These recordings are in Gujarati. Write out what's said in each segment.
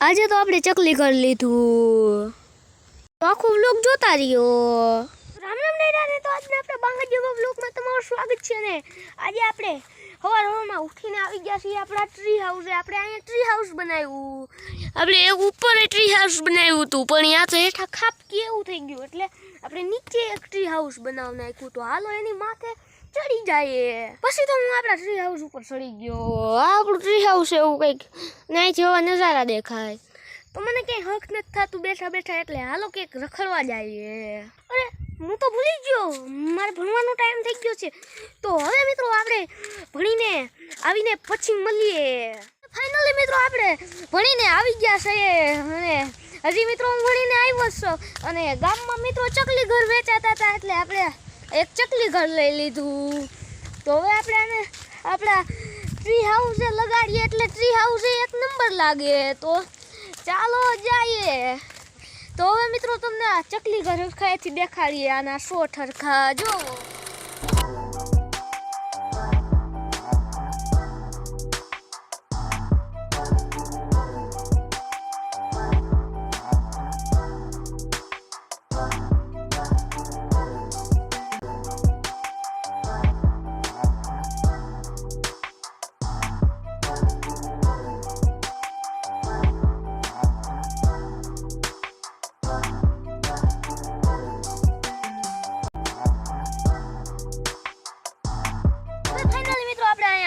આજે તો આપણે ચકલી કરી લીધું. આખું બ્લોગ જોતા રહ્યો. રામ રામ ને તો આજના આપણે બાંગા જેવા બ્લોગમાં તમારું સ્વાગત છે ને. આજે આપણે સવાર હવારમાં ઉઠીને આવી ગયા છીએ આપણા ટ્રી હાઉસે આપણે અહીંયા ટ્રી હાઉસ બનાવ્યું. આપણે એક ઉપર ટ્રી હાઉસ બનાવ્યું હતું, પણ ત્યાં તો હેઠા ખાપ એવું થઈ ગયું. એટલે આપણે નીચે એક ટ્રી હાઉસ બનાવી નાખ્યું તો હાલો એની માથે ચડી જાય. પછી તો હું આપણા ટ્રી હાઉસ ઉપર ચડી ગયો. આપણું ટ્રી હાઉસ એવું કંઈક. નાય જેવા નજારા દેખાય. તો મને કંઈ હક નથી થતું બેઠા બેઠા એટલે હાલો કંઈક રખડવા જઈએ. અરે હું તો ભૂલી ગયો. મારે ભણવાનો ટાઈમ થઈ ગયો છે. તો હવે મિત્રો આપણે ભણીને આવીને પછી મળીએ. ફાઇનલી મિત્રો આપણે ભણીને આવી ગયા છે. અને હજી મિત્રો હું ભણીને આવ્યો છું. અને ગામમાં મિત્રો ચકલી ઘર વેચાતા હતા એટલે આપણે એક ચકલી ઘર લઈ લીધું. તો હવે આપણે આને આપણા ટ્રી હાઉસે લગાડીએ એટલે ટ્રી હાઉસે એક નંબર લાગે. તો ચાલો જઈએ. તો હવે મિત્રો તમને આ ચકલી ઘર હરખાએથી દેખાડીએ, આના શોટ હરખા. જોવો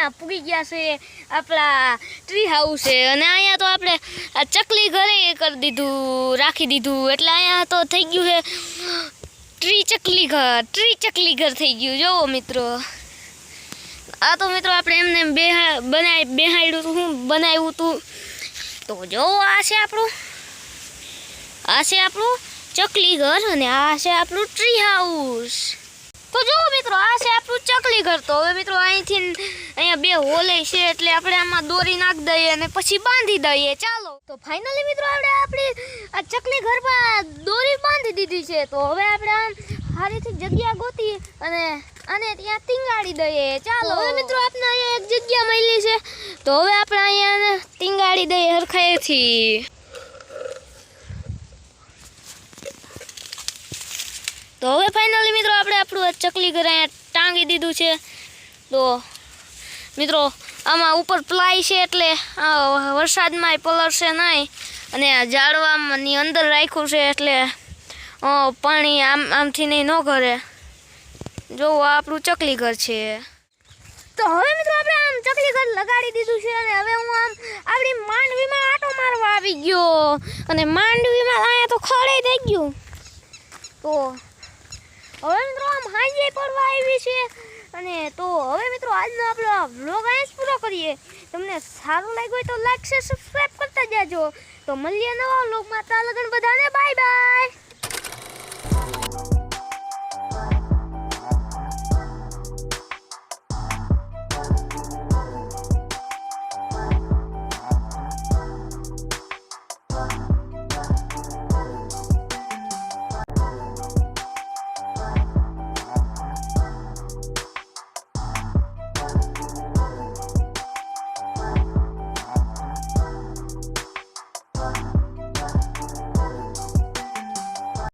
અહીંયા પૂગી ગયા છે આપણા ટ્રી હાઉસ છે અને અહીંયા તો આપણે આ ચકલી ઘરે કરી દીધું, રાખી દીધું. એટલે અહીંયા તો થઈ ગયું છે ટ્રી ચકલી ઘર ટ્રી ચકલી ઘર થઈ ગયું. જોવો મિત્રો. આ તો મિત્રો આપણે એમને બે બનાવી બેહાડ્યું હતું હું બનાવ્યું હતું તો જોવો, આ છે આપણું. આ છે આપણું ચકલી ઘર અને આ છે આપણું ટ્રી હાઉસ તો જુઓ મિત્રો, આ છે આપણું ચકલી ઘર. તો હવે મિત્રો અહીંથી અહીંયા બે હોલે છે એટલે આપણે આમાં દોરી નાખી દઈએ અને પછી બાંધી દઈએ. ચાલો. તો ફાઇનલી મિત્રો આપણે આપણી આ ચકલી ઘરમાં દોરી બાંધી દીધી છે. તો હવે આપણે આમ સારીથી જગ્યા ગોતી અને અને ત્યાં ટીંગાડી દઈએ. ચાલો. હવે મિત્રો આપણે અહીંયા એક જગ્યા મળી છે. તો હવે આપણે અહીંયા ટીંગાડી દઈએ હરખાઈથી. તો હવે ફાઇનલી મિત્રો આપણે આપણું ચકલી ઘર અહીંયા ટાંગી દીધું છે. તો મિત્રો, આમાં ઉપર પ્લાય છે એટલે વરસાદમાં પલળશે નહીં. અને ઝાડવાની અંદર રાખ્યું છે એટલે પાણી આમ, આમથી નહીં ન કરે જો આપણું ચકલી ઘર છે. તો હવે મિત્રો, આપણે આમ ચકલી ઘર લગાડી દીધું છે અને હવે હું આમ આપણી માંડવીમાં આટો મારવા આવી ગયો. અને માંડવીમાં અહીંયા તો ખડે થઈ ગયું. તો, હવે મિત્રો, આમ હાંજે પડવા આવી છે. અને તો હવે મિત્રો આજનો આપણો વ્લોગ અહીંયા જ પૂરો કરીએ. તમને સારું લાગ્યું હોય તો લાઈક શેર સબસ્ક્રાઈબ કરતા જાજો. તો મળીએ નવા વ્લોગમાં ત્યાં લગન બધાને બાય બાય